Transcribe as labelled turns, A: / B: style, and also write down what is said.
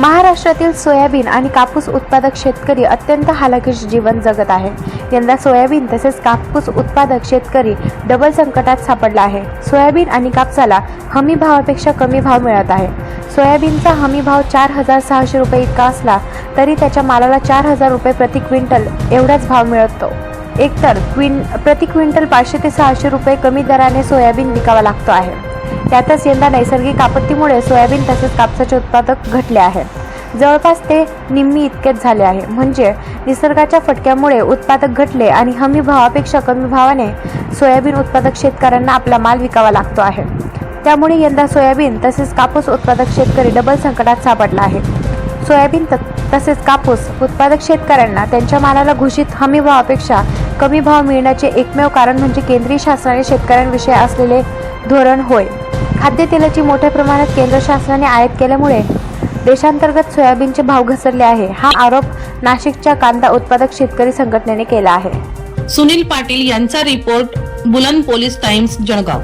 A: महाराष्ट्रातील सोयाबीन आणि कापूस उत्पादक शेतकरी अत्यंत हालाकीश जीवन जगत आहे यंदा सोयाबीन तसेच कापूस उत्पादक शेतकरी डबल संकटात सापडला आहे. सोयाबीन आणि कापसाला हमी भावापेक्षा कमी भाव मिळत आहे. सोयाबीनचा हमी भाव चार हजार सहाशे रुपये इतका असला तरी त्याच्या मालाला चार हजार रुपये प्रति क्विंटल एवढाच भाव मिळतो. एकतर क्विं प्रति क्विंटल पाचशे ते सहाशे रुपये कमी दराने सोयाबीन विकावा लागतो आहे. त्यातच यंदा नैसर्गिक आपत्तीमुळे सोयाबीन तसेच कापसाचे उत्पादक घटले आहे. जवळपास ते निम्मी इतकेच झाले आहे. म्हणजे निसर्गाच्या फटक्यामुळे उत्पादक घटले आणि हमी भावापेक्षा कमी भावाने सोयाबीन उत्पादक शेतकऱ्यांना आपला माल विकावा लागतो आहे. त्यामुळे यंदा सोयाबीन तसेच कापूस उत्पादक शेतकरी डबल संकटात सापडला आहे. सोयाबीन त तसेच कापूस उत्पादक शेतकऱ्यांना त्यांच्या मालाला घोषित हमी भावापेक्षा कमी भाव मिळण्याचे एकमेव कारण म्हणजे केंद्रीय शासनाने शेतकऱ्यांविषयी असलेले धोरण होय. खाद्यतेलाची मोठ्या प्रमाणात केंद्र शासनाने आयात केल्यामुळे देशांतर्गत सोयाबीनचे भाव घसरले आहे हा आरोप नाशिकच्या कांदा उत्पादक शेतकरी संघटनेने केला आहे.
B: सुनील पाटील यांचा रिपोर्ट बुलंद पोलीस टाइम्स जळगाव.